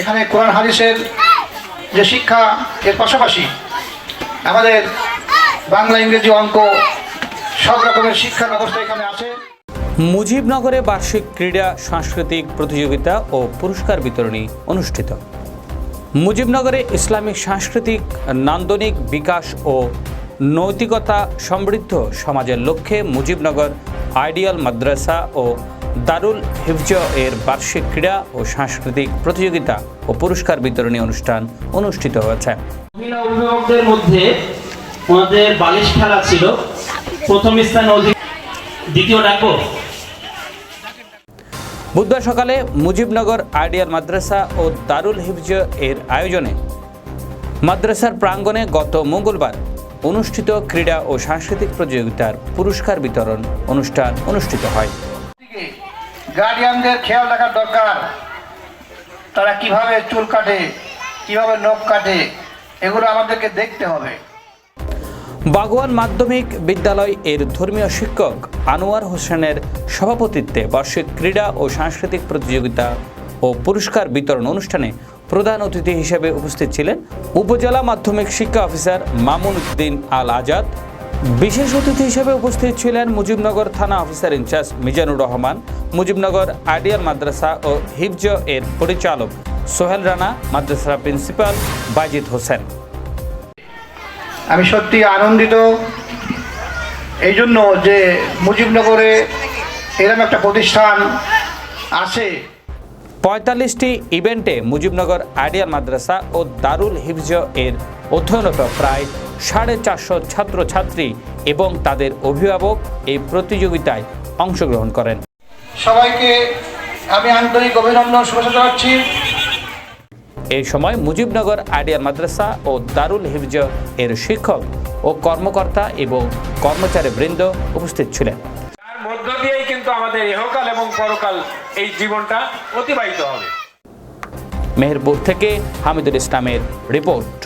এখানে কোরআন হাদিসের যে শিক্ষা, এর পাশাপাশি আমাদের বাংলা ইংরেজি অঙ্ক সব রকমের শিক্ষা ব্যবস্থা এখানে আছে। মুজিবনগরে বার্ষিক ক্রীড়া, সাংস্কৃতিক প্রতিযোগিতা ও পুরস্কার বিতরণী অনুষ্ঠিত। মুজিবনগরে ইসলামিক, সাংস্কৃতিক, নান্দনিক বিকাশ ও নৈতিকতা সমৃদ্ধ সমাজের লক্ষ্যে মুজিবনগর আইডিয়াল মাদ্রাসা ও দারুল হিফজ এর বার্ষিক ক্রীড়া ও সাংস্কৃতিক প্রতিযোগিতা ও পুরস্কার বিতরণী অনুষ্ঠান অনুষ্ঠিত হয়েছে। মহিলা অভিভাবকদের মধ্যে ওনাদের বালিশ খেলা ছিল। প্রথম স্থান দ্বিতীয় ডাকবো বুধবার সকালে মুজিবনগর আইডিয়াল মাদ্রাসা ও দারুল হিফজ এর আয়োজনে মাদ্রাসার প্রাঙ্গণে গত মঙ্গলবার অনুষ্ঠিত ক্রীড়া ও সাংস্কৃতিক প্রতিযোগিতার পুরস্কার বিতরণ অনুষ্ঠান অনুষ্ঠিত হয়। গার্ডিয়ানদের খেয়াল রাখার দরকার। তারা কীভাবে চুল কাটে, কীভাবে নখ কাটে, এগুলো আমাদেরকে দেখতে হবে। বাগওয়ান মাধ্যমিক বিদ্যালয় এর ধর্মীয় শিক্ষক আনোয়ার হোসেনের সভাপতিত্বে বার্ষিক ক্রীড়া ও সাংস্কৃতিক প্রতিযোগিতা ও পুরস্কার বিতরণ অনুষ্ঠানে প্রধান অতিথি হিসেবে উপস্থিত ছিলেন উপজেলা মাধ্যমিক শিক্ষা অফিসার মামুন উদ্দিন আল আজাদ বিশেষ অতিথি হিসেবে উপস্থিত ছিলেন মুজিবনগর থানা officer in charge Mizanur Rahman Mujibnagar ideal মাদ্রাসা ও হিফজ এর পরিচালক সোহেল রানা মাদ্রাসার প্রিন্সিপাল বাজিদ হোসেন। আমি সত্যি আনন্দিত এই জন্য যে মুজিবনগরে এরকম একটা প্রতিষ্ঠান আছে। পঁয়তাল্লিশটি ইভেন্টে মুজিবনগর আইডিয়াল মাদ্রাসা ও দারুল হিফজ এর অধ্যয়নরত প্রায় সাড়ে চারশো ছাত্রছাত্রী এবং তাদের অভিভাবক এই প্রতিযোগিতায় অংশগ্রহণ করেন। সবাইকে আমি আন্তরিক অভিনন্দন শুভেচ্ছা জানাচ্ছি। এই সময় মুজিবনগর আইডিয়াল মাদ্রাসা ও দারুল হিফজ এর শিক্ষক ও কর্মকর্তা এবং কর্মচারী বৃন্দ উপস্থিত ছিলেন। তার মধ্য দিয়েই কিন্তু আমাদের ইহকাল এবং পরকাল এই জীবনটা অতিবাহিত হবে। মেহেরপুর থেকে হামিদুল ইসলামের রিপোর্ট।